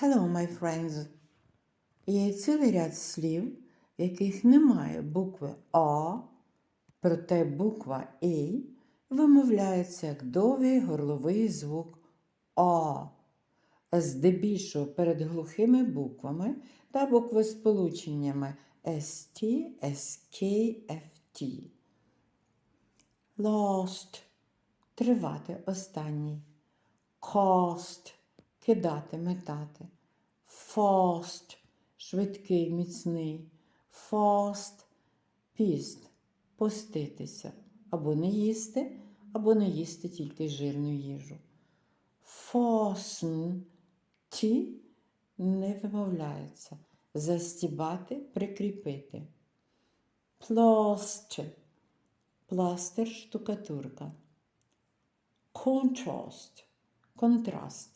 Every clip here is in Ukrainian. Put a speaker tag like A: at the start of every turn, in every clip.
A: Hello, my friends. Є цілий ряд слів, в яких немає букви А, проте буква «і» вимовляється як довгий горловий звук А. Здебільшого перед глухими буквами та буквосполученнями ST, SK, FT. Lost – тривати останній. Cost – кидати, метати. Fast – швидкий, міцний. Fast – піст – поститися. Або не їсти, або не їсти тільки жирну їжу. Fasten – ті не вимовляється. Застібати, прикріпити. Plaster – пластир, штукатурка. Contrast – контраст.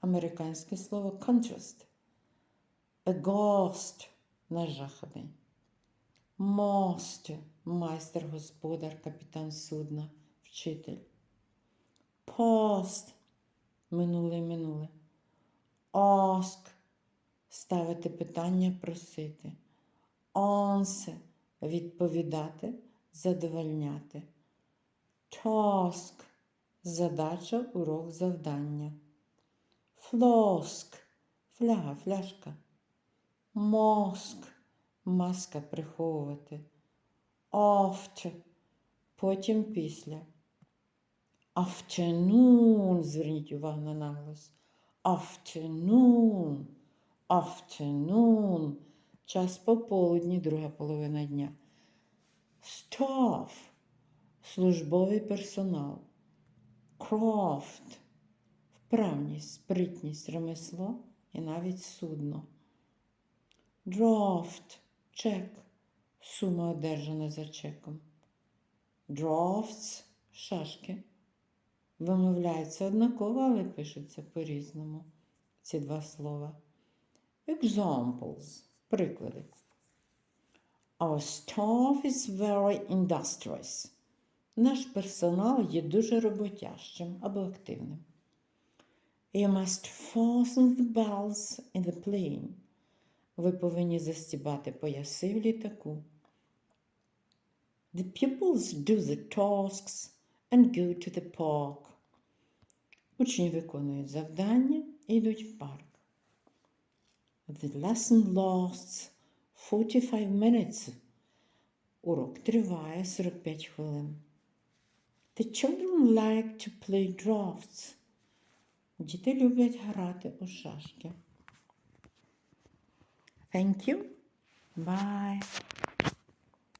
A: Американське слово contrast. A ghost – нажаханий. Most – майстер, господар, капітан судна, вчитель. Past – минуле минуле. Ask – ставити питання, просити. Answer – відповідати, задовольняти. Task – задача, урок, завдання. Флоск – фляга, фляжка. Мозк – маска приховувати. After – потім після. Afternoon – зверніть увагу на наголос. Afternoon – afternoon – час пополудні, друга половина дня. Staff – службовий персонал. Craft – вправність, спритність, ремесло і навіть судно. Draft – чек, сума одержана за чеком. Drafts – шашки. Вимовляються однаково, але пишуться по-різному. Ці два слова. Examples – приклади. Our staff is very industrious. Наш персонал є дуже роботящим або активним. You must fasten the belts in the plane. Ви повинні застібати пояси в літаку. The pupils do the tasks and go to the park. Учні виконують завдання і йдуть в парк. The lesson lasts 45 minutes. Урок триває 45 хвилин. The children like to play drafts. Діти люблять грати у шашки. Thank you. Bye.